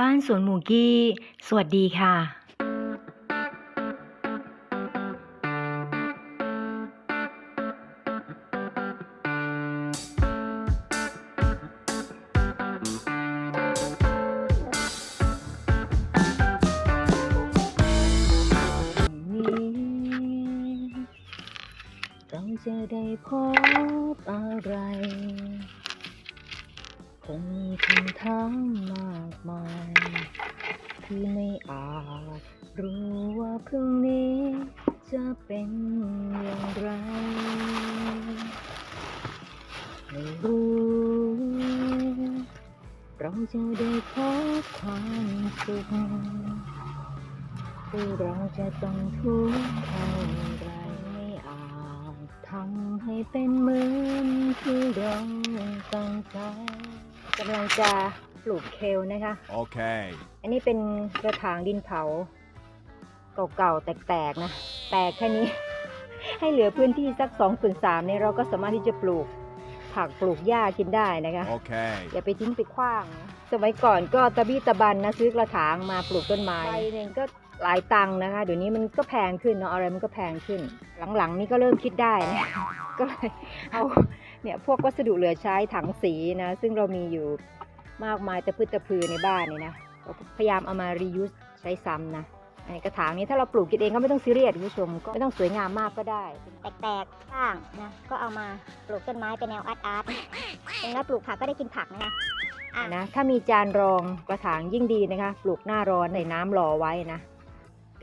บ้านสวนหมูกี้ สวัสดีค่ะเราจะได้พบอะไร คงมีคำถามมากมาย ที่ไม่อาจรู้ว่าพรุ่งนี้จะเป็นอย่างไร ไม่รู้ เราจะได้พบความสุขที่เราจะต้องทุกข์เท่าไรไม่อาจทำให้เป็นเหมือนที่เราตั้งใจ กำลังจะปลูกเคลนะคะ Okay. อันนี้เป็นกระถางดินเผา เก่าๆ แตกๆ นะ แตกแค่นี้ ให้เหลือพื้นที่สัก2อส่วนสามเนี่ยเราก็สามารถที่จะปลูกผักปลูกหญ้ากินได้นะคะ Okay. อย่าไปทิ้งไปขว้างนะสมัยก่อนก็ตะบี้ตะบันนะซื้อกระถางมาปลูกต้นไม้ใบหนึ่งก็หลายตังค์นะคะ เดี๋ยวนี้มันก็แพงขึ้นเนาะอะไรมันก็แพงขึ้น หลังๆ นี่ก็เริ่มคิดได้นะ ก็เลยเอา เนี่ยพวกวัสดุเหลือใช้ถังสีนะ ซึ่งเรามีอยู่มากมายตะพืชตะพือในบ้านนี่นะก็พยายามเอามา reuse ใช้ซ้ำนะไอ้กระถางนี้ถ้าเราปลูกกินเองก็ไม่ต้องซีเรียสคุณผู้ชมก็ไม่ต้องสวยงามมากก็ได้ แตกๆข้างนะก็เอามาปลูกต้นไม้เป็นแนวอาร์ตอาร์ตเองแล้วปลูกผักก็ได้กินผักนะคะอะนะถ้ามีจานรองกระถางยิ่งดีนะคะ ปลูกหน้าร้อนใส่น้ำรอไว้นะ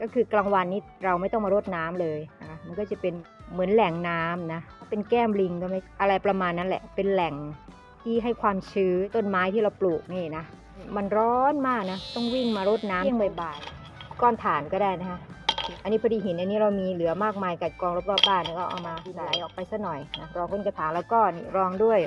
ก็คือกลางวันนี้เราไม่ต้องมารดน้ำเลยนะคะมันก็จะเป็นเหมือนแหล่งน้ำนะ เป็นแก้มลิงก็ไม่อะไรประมาณนั้นแหละ เป็นแหล่งที่ให้ความชื้นต้นไม้ที่เราปลูกนี่นะ มันร้อนมากนะ ต้องวิ่งมารดน้ำเที่ยงบ่ายๆก้อนถ่านก็ได้นะคะ อันนี้พอดีหินอันนี้เรามีเหลือมากมายกัดกองรอบๆบ้านแล้วก็เอามาไหลออกไปสักหน่อยนะรองก้นกระถางแล้วก็นี่รองด้วย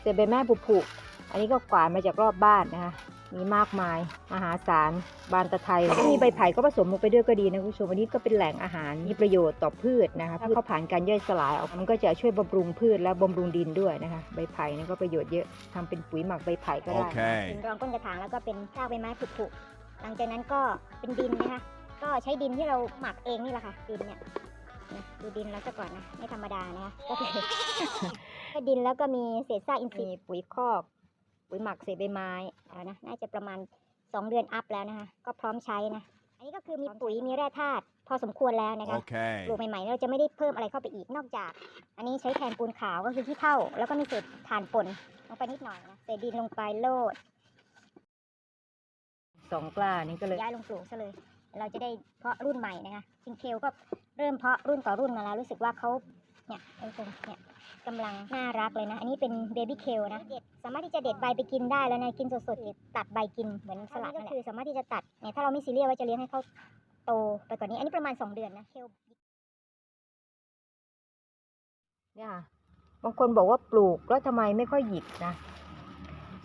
เศษใบไม้ผุๆ อันนี้ก็กวาดมาจากรอบบ้านนะคะมีมากมายมหาศาลบานตะไทยถ้ามีใบไผ่ก็ผสมลงไปด้วยก็ดีนะคุณผู้ชมอันนี้ก็เป็นแหล่งอาหารมีประโยชน์ต่อพืชนะคะถ้าเขาผ่านการย่อยสลายออกมันก็จะช่วยบำรุงพืชและบำรุงดินด้วยนะคะใบไผ่นี่ก็ประโยชน์เยอะทำเป็นปุ๋ยหมักใบไผ่ก็ได้ Okay. เป็นรองก้นกระถางแล้วก็เป็นเจ้าใบไม้ผุๆหลังจากนั้นก็เป็นดินนะคะก็ใช้ดินที่เราหมักเองนี่แหละค่ะดินเนี่ยนะดูดินแล้วซะก่อนนะไม่ธรรมดานะคะก็คือก็ดินแล้วก็มีเศษซากอินทรีมีย์ปุ๋ยคอก ปุ๋ยหมักเศษใบไม้อ่านะน่าจะประมาณ 2 เดือนอัพแล้วนะคะ ก็พร้อมใช้นะ อันนี้ก็คือมีปุ๋ยมีแร่ธาตุพอสมควรแล้วนะคะ Okay. ปลูกใหม่ๆเราจะไม่ได้เพิ่มอะไรเข้าไปอีกนอกจาก อันนี้ใช้แทนปูนขาวก็คือที่เท่า แล้วก็มีเศษถ่านป่นลงไปนิดหน่อยนะเศษดินลงไปโลดสองกล้านี่ก็เลยย้ายลงปลูกซะเลย เราจะได้เพาะรุ่นใหม่นะคะจริงเคลก็เริ่มเพาะรุ่นต่อรุ่นมาแล้วรู้สึกว่าเขา เนี่ยเออเนี่ยกำลังน่ารักเลยนะ อันนี้เป็นเบบี้เคลนะเด็ดสามารถที่จะเด็ดใบไปกินได้แล้วนะ กินสดๆหรือตัดใบกินเหมือนสลัดนั่นแหละคือสามารถที่จะตัดเนี่ยถ้าเราไม่ซีเรียสว่าจะเลี้ยงให้เขาโตไปกว่านี้ อันนี้ประมาณ 2 เดือนนะ เคลเนี่ยค่ะบางคนบอกว่าปลูกแล้วทำไมไม่ค่อยหยิกนะ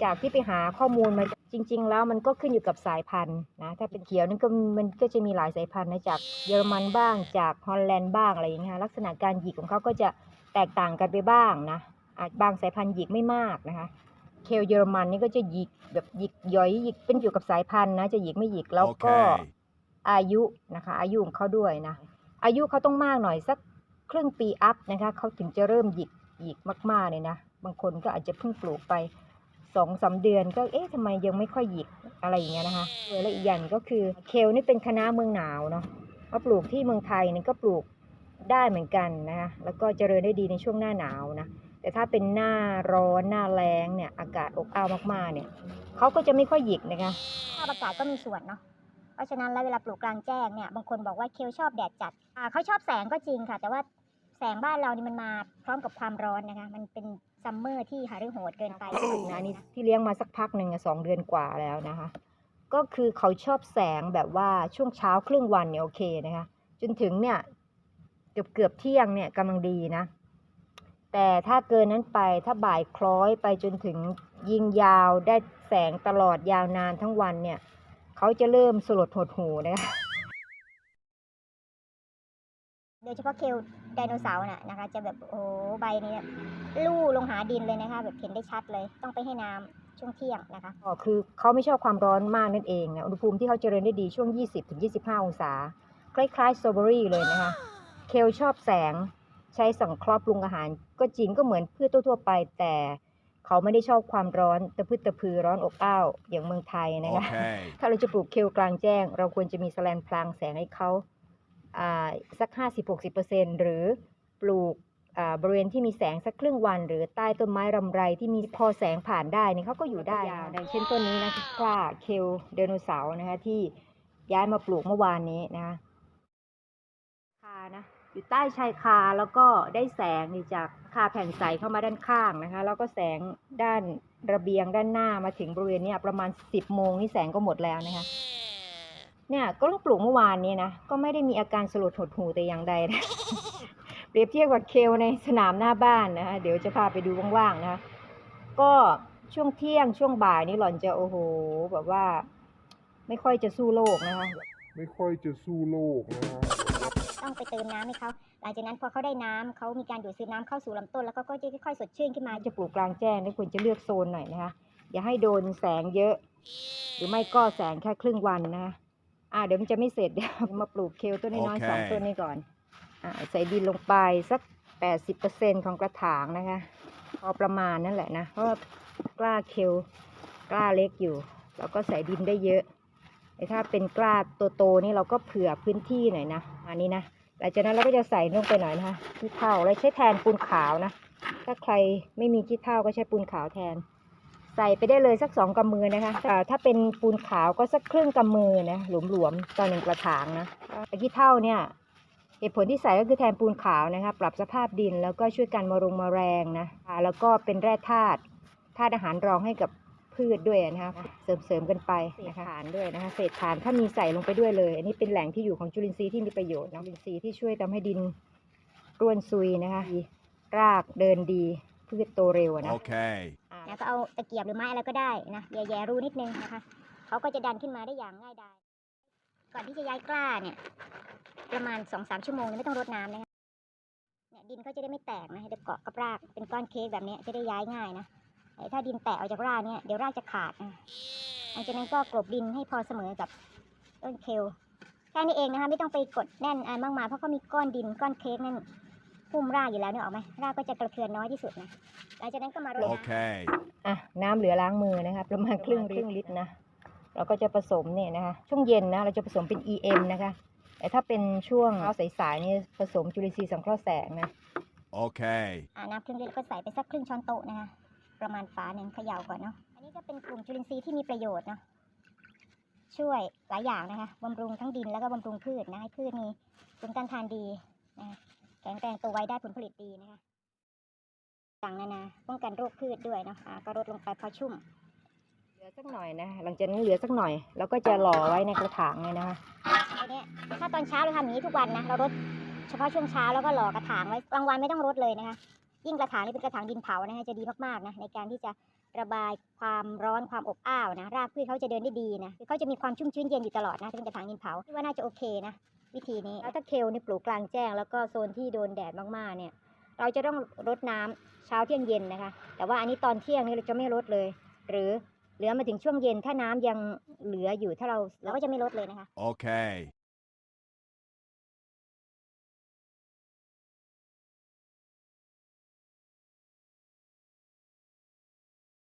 จากที่ไปหาข้อมูลมา จริง ๆ แล้วมันก็ขึ้นอยู่กับสายพันธุ์นะถ้าเป็นเขียวนี่ก็มันก็จะมีหลายสายพันธุ์นะจากเยอรมันบ้างจากฮอลแลนด์บ้างอะไรอย่างเงี้ยค่ะลักษณะการหยิกของเขาก็จะแตกต่างกันไปบ้างนะอาจบางสายพันธุ์หยิกไม่มากนะคะเคลเยอรมันนี่ก็จะหยิกแบบหยิกย่อยหยิกเป็นอยู่กับสายพันธุ์นะจะหยิกไม่หยิกแล้วก็ Okay. อายุนะคะอายุของเขาด้วยนะอายุเขาต้องมากหน่อยสักครึ่งปีอัพนะคะเขาถึงจะเริ่มหยิกหยิกมากๆเลยนะบางคนก็อาจจะเพิ่งปลูกไป สองสาเดือนก็เอ๊ะทำไมยังไม่ค่อยหยิกอะไรอย่างเงี้ยนะคะแล้วอีกอย่างก็คือเคลนี่เป็นคณะเมืองหนาวเนาะมาปลูกที่เมืองไทยนี่ก็ปลูกได้เหมือนกันนะคะแล้วก็เจริญได้ดีในช่วงหน้าหนาวนะแต่ถ้าเป็นหน้าร้อนหน้าแล้งเนี่ยอากาศอบอ้าวมากๆเนี่ยเขาก็จะไม่ค่อยหยิกนะคะสภาพอากาศก็มีส่วนเนาะเพราะฉะนั้นแล้วเวลาปลูกกลางแจ้งเนี่ยบางคนบอกว่าเคลชอบแดดจัดเขาชอบแสงก็จริงค่ะ แต่ว่าแสงบ้านเรานี่มันมาพร้อมกับความร้อนนะคะมันเป็น ซัมเมอร์ที่หาเรื่องโหดเกินไปนะอันนี้ที่เลี้ยงมาสักพักหนึ่งอะสองเดือนกว่าแล้วนะคะ ก็คือเขาชอบแสงแบบว่าช่วงเช้าครึ่งวันเนี่ยโอเคนะคะ จนถึงเนี่ยเกือบเกือบเที่ยงเนี่ยกำลังดีนะ แต่ถ้าเกินนั้นไปถ้าบ่ายคล้อยไปจนถึงยิงยาวได้แสงตลอดยาวนานทั้งวันเนี่ย เขาจะเริ่มสลดหดหูนะคะ โดยเฉพาะเคลไดโนเสาร์น่ะนะคะ จะแบบโอ้โหใบเนี่ยลู่ลงหาดินเลยนะคะ แบบเห็นได้ชัดเลย ต้องไปให้น้ำช่วงเที่ยงนะคะอ๋อคือเขาไม่ชอบความร้อนมากนั่นเองนะอุณหภูมิที่เขาเจริญได้ดีช่วง 20-25 องศา คล้ายๆสตรอเบอรี่เลยนะคะ เคลชอบแสงใช้สังเคราะห์ปรุงอาหาร ก็จริงก็เหมือนพืชทั่วๆไปแต่เขาไม่ได้ชอบความร้อนตะพืดตะพือร้อนอบอ้าวอย่างเมืองไทยนะคะ Okay. ถ้าเราจะปลูกเคลกลางแจ้ง เราควรจะมีแสแลนพลางแสงให้เขาอ่า สัก 50-60%หรือปลูกอ่าบริเวณที่มีแสงสักครึ่งวัน หรือใต้ต้นไม้รำไรที่มีพอแสงผ่านได้นี่เขาก็อยู่ได้นะดังเช่นต้นนี้นะกล้าเคลไดโนเสาร์นะคะที่ย้ายมาปลูกเมื่อวานนี้นะคะคานะอยู่ใต้ชายคาแล้วก็ได้แสงนี่จากคาแผ่นใสเข้ามาด้านข้างนะคะ แล้วก็แสงด้านระเบียงด้านหน้ามาถึงบริเวณเนี้ยประมาณ 10โมงนี่แสงก็หมดแล้วนะคะ เนี่ยก็ต้องปลูกเมื่อวานนี้นะก็ไม่ได้มีอาการสลดหดหูแต่อย่างใดนะเปรียบเทียบกับเคลในสนามหน้าบ้านนะคะเดี๋ยวจะพาไปดูว่างๆนะคะก็ช่วงเที่ยงช่วงบ่ายนี่หล่อนจะโอ้โหแบบว่า ไม่ค่อยจะสู้โลกนะคะไม่ค่อยจะสู้โลกนะฮะต้องไปเติมน้ำให้เขาหลังจากนั้นพอเขาได้น้ำเขามีการดูดซึมน้ำเข้าสู่ลำต้น แล้วก็ก็จะค่อยๆสดชื่นขึ้นมาจะปลูกกลางแจ้งนี่ควรจะเลือกโซนหน่อยนะคะอย่าให้โดนแสงเยอะ หรือไม่ก็แสงแค่ครึ่งวันนะคะ อ่าเดี๋ยวมันจะไม่เสร็จเดี๋ยวมาปลูกเคลต้นน้อยๆโอเคสองต้นนี้ก่อนอ่าใส่ดินลงไปสัก80%ของกระถางนะคะ พอประมาณนั่นแหละนะเพราะว่ากล้าเคลกล้าเล็กอยู่เราก็ใส่ดินได้เยอะแต่ถ้าเป็นกล้าโตๆนี่เราก็เผื่อพื้นที่หน่อยนะอันนี้นะหลังจากนั้นเราก็จะใส่ลงไปหน่อยนะคะขี้เถ้าแล้วใช้แทนปูนขาวนะ ถ้าใครไม่มีขี้เถ้าก็ใช้ปูนขาวแทนใส่ไปได้เลยสักสองกำมือนะคะถ้าเป็นปูนขาวก็สักครึ่งกำมือนะหลวมๆต่อหนึ่งกระถางนะต่ขี้เถ้าเนี่ยเหตุผลที่ใส่ก็คือแทนปูนขาวนะคะปรับสภาพดินแล้วก็ช่วยกันมะรงมะแรงนะแล้วก็เป็นแร่ธาตุธาตุอาหารรองให้กับพืชด้วยนะคะเสริมๆกันไปนะคะฐานด้วยนะคะเศษฐานถ้ามีใส่ลงไปด้วยเลย อันนี้เป็นแหล่งที่อยู่ของจุลินทรีย์ที่มีประโยชน์นะจุลินทรีย์ที่ช่วยทำให้ดินร่วนซุยนะคะรากเดินดี พืชโตเร็วอะนะ Okay. อ่าแล้วก็เอาตะเกียบหรือไม้อะไรก็ได้นะแย่ๆรูนิดนึงนะคะเขาก็จะดันขึ้นมาได้อย่างง่ายดายก่อนที่จะย้ายกล้าเนี่ย ประมาณสองสามชั่วโมงเนี่ยไม่ต้องรดน้ำนะคะเนี่ยดินเขาจะได้ไม่แตกนะจะเกาะกับรากเป็นก้อนเค้กแบบเนี้ยจะได้ย้ายง่ายนะแต่ถ้าดินแตกออกจากรากเนี่ยเดี๋ยวรากจะขาดนะหลังจากนั้นก็กลบดินให้พอเสมอกับต้นเคลแค่นี้เองนะคะไม่ต้องไปกดแน่นอะไรมากมายเพราะเขามีก้อนดินก้อนเค้กนั่น หุ้มรากอยู่แล้วเนี่ยออกไหมรากก็จะกระเทือนน้อยที่สุดนะหลังจากนั้นก็มารดน้ำ Okay. อะน้ำเหลือล้างมือนะคะประมาณครึ่งครึ่งลิตรนะเราก็จะผสมเนี่ยนะคะช่วงเย็นนะเราจะผสมเป็น EM นะคะแต่ถ้าเป็นช่วงเช้าสายๆนี่ผสมจุลินทรีย์สังเคราะห์แสงนะ Okay. อ่าน้ำครึ่งลิตรก็ใส่ไปสักครึ่งช้อนโต๊ะนะคะประมาณฝาหนึ่งเขย่าก่อนเนาะอันนี้ก็เป็นกลุ่มจุลินทรีย์ที่มีประโยชน์เนาะช่วยหลายอย่างนะคะบำรุงทั้งดินแล้วก็บำรุงพืชนะให้พืชมีภูมิต้านทานดีนะคะ แข็งแรงตัวไวได้ผลผลิตดีนะคะต่างนานาป้องกันโรคพืชด้วยเนาะอ่าก็ลดลงไปพอชุ่ม เหลือสักหน่อยนะหลังจากนั้นเหลือสักหน่อยแล้วก็จะหล่อไว้ในกระถางเลยนะคะทีเนี้ยถ้าตอนเช้าเราทำอย่างนี้ทุกวันนะเรารดเฉพาะช่วงเช้าแล้วก็หล่อกระถางไว้กลางวันไม่ต้องรดเลยนะคะยิ่งกระถางนี่เป็นกระถางดินเผานะคะจะดีมากๆนะในการที่จะระบายความร้อนความอบอ้าวนะรากพืชเขาจะเดินได้ดีนะคือเขาจะมีความชุ่มชื้นเย็นอยู่ตลอดนะถ้าเป็นกระถางดินเผาคิดว่าน่าจะโอเคนะ วิธีนี้แล้วถ้าเคลนี่ปลูกกลางแจ้ง แล้วก็โซนที่โดนแดดมากๆเนี่ยเราจะต้องรดน้ำเช้าเที่ยงเย็นนะคะ แต่ว่าอันนี้ตอนเที่ยงนี่เราจะไม่รดเลย หรือเหลือมาถึงช่วงเย็นถ้าน้ำยังเหลืออยู่ถ้าเราเราก็จะไม่ลดเลยนะคะ Okay.